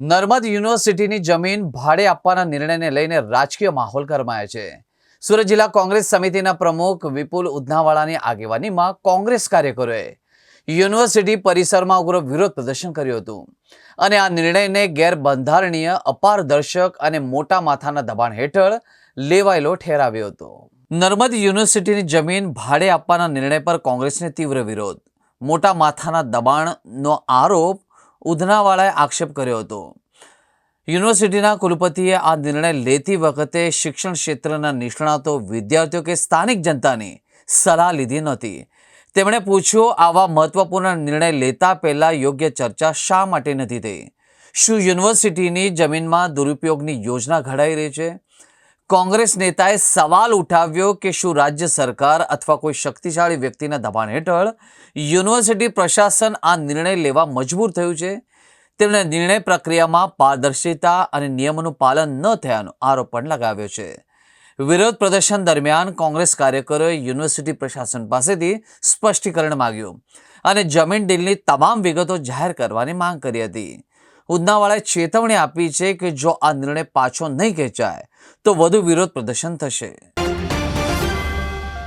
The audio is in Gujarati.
નર્મદ યુનિવર્સિટીની જમીન ભાડે આપવાના નિર્ણયને લઈને રાજકીય માહોલ ગરમાયો છે. સુરત જિલ્લા કોંગ્રેસ સમિતિના પ્રમુખ વિપુલ ઉધનાવાળાની આગેવાનીમાં કોંગ્રેસ કાર્યકરોએ યુનિવર્સિટી પરિસરમાં ઉગ્ર વિરોધ પ્રદર્શન કર્યું હતું અને આ નિર્ણયને ગેરબંધારણીય, અપારદર્શક અને મોટા માથાના દબાણ હેઠળ લેવાયેલો ઠેરાવ્યો હતો. નર્મદ યુનિવર્સિટીની જમીન ભાડે આપવાના નિર્ણય પર કોંગ્રેસને તીવ્ર વિરોધ, મોટા માથાના દબાણનો આરોપ ઉધનાવાળાએ આક્ષેપ કર્યો હતો. યુનિવર્સિટીના કુલપતિએ આ નિર્ણય લેતી વખતે શિક્ષણ ક્ષેત્રના નિષ્ણાતો, વિદ્યાર્થીઓ કે સ્થાનિક જનતાની સલાહ લીધી નહોતી. તેમણે પૂછ્યું, આવા મહત્વપૂર્ણ નિર્ણય લેતા પહેલાં યોગ્ય ચર્ચા શા માટે નથી થઈ? શું યુનિવર્સિટીની જમીનમાં દુરુપયોગની યોજના ઘડાઈ રહી છે? કોંગ્રેસ નેતાએ સવાલ ઉઠાવ્યો કે શું રાજ્ય સરકાર અથવા કોઈ શક્તિશાળી વ્યક્તિના દબાણ હેઠળ યુનિવર્સિટી પ્રશાસન આ નિર્ણય લેવા મજબૂર થયું છે? તેમણે નિર્ણય પ્રક્રિયામાં પારદર્શિતા અને નિયમોનું પાલન ન થયાનો આરોપ પણ લગાવ્યો છે. વિરોધ પ્રદર્શન દરમિયાન કોંગ્રેસ કાર્યકરોએ યુનિવર્સિટી પ્રશાસન પાસેથી સ્પષ્ટીકરણ માગ્યું અને જમીન ડીલની તમામ વિગતો જાહેર કરવાની માંગ કરી હતી. ઉદનાવાળાએ ચેતવણી આપી છે કે જો આ નિર્ણય પાછો નહીં ખેંચાય, તો વધુ વિરોધ પ્રદર્શન થશે.